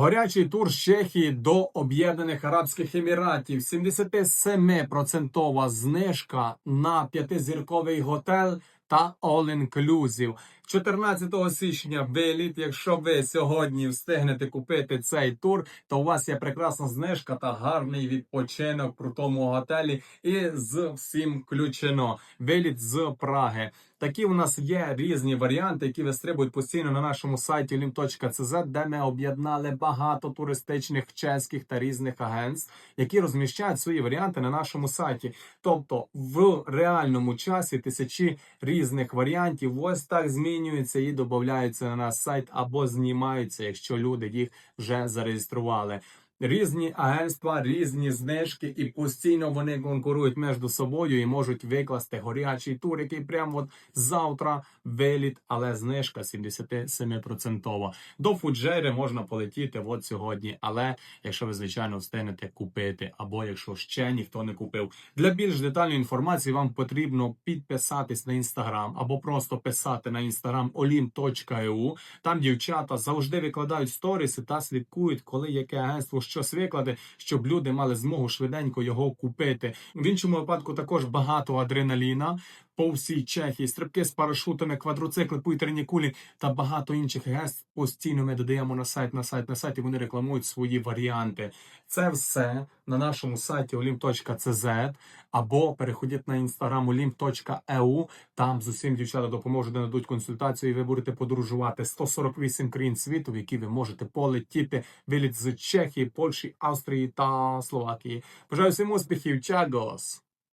Горячий тур з Чехії до Об'єднаних Арабських Еміратів. 77% знижка на п'ятизірковий готель та All Inclusive. 14 січня виліт. Якщо ви сьогодні встигнете купити цей тур, то у вас є прекрасна знижка та гарний відпочинок про тому готелі. І з всім включено. Виліт з Праги. Такі у нас є різні варіанти, які вистрибують постійно на нашому сайті lim.cz, де ми об'єднали багато туристичних чеських та різних агентств, які розміщають свої варіанти на нашому сайті. Тобто в реальному часі тисячі різних варіантів ось так змінюються і додаються на наш сайт або знімаються, якщо люди їх вже зареєстрували. Різні агентства, різні знижки, і постійно вони конкурують між собою і можуть викласти горячий тур, який прямо от завтра виліт, але знижка 77%. До Фуджери можна полетіти от сьогодні. Але якщо ви звичайно встигнете купити, або якщо ще ніхто не купив, для більш детальної інформації вам потрібно підписатись на інстаграм або просто писати на інстаграм olim.eu. Там дівчата завжди викладають сторіси та слідкують, коли яке агентство щось викладе, щоб люди мали змогу швиденько його купити. В іншому випадку також багато адреналіна по всій Чехії, стрибки з парашутами, квадроцикли, повітряні кулі та багато інших агентств постійно ми додаємо на сайт, на сайт, на сайт, і вони рекламують свої варіанти. Це все на нашому сайті olim.cz або переходіть на інстаграм olim.eu. Там з усім дівчата допоможуть, нададуть консультацію, і ви будете подорожувати 148 країн світу, в які ви можете полетіти. Виліт з Чехії, Польщі, Австрії та Словакії. Бажаю всім успіхів, чагос!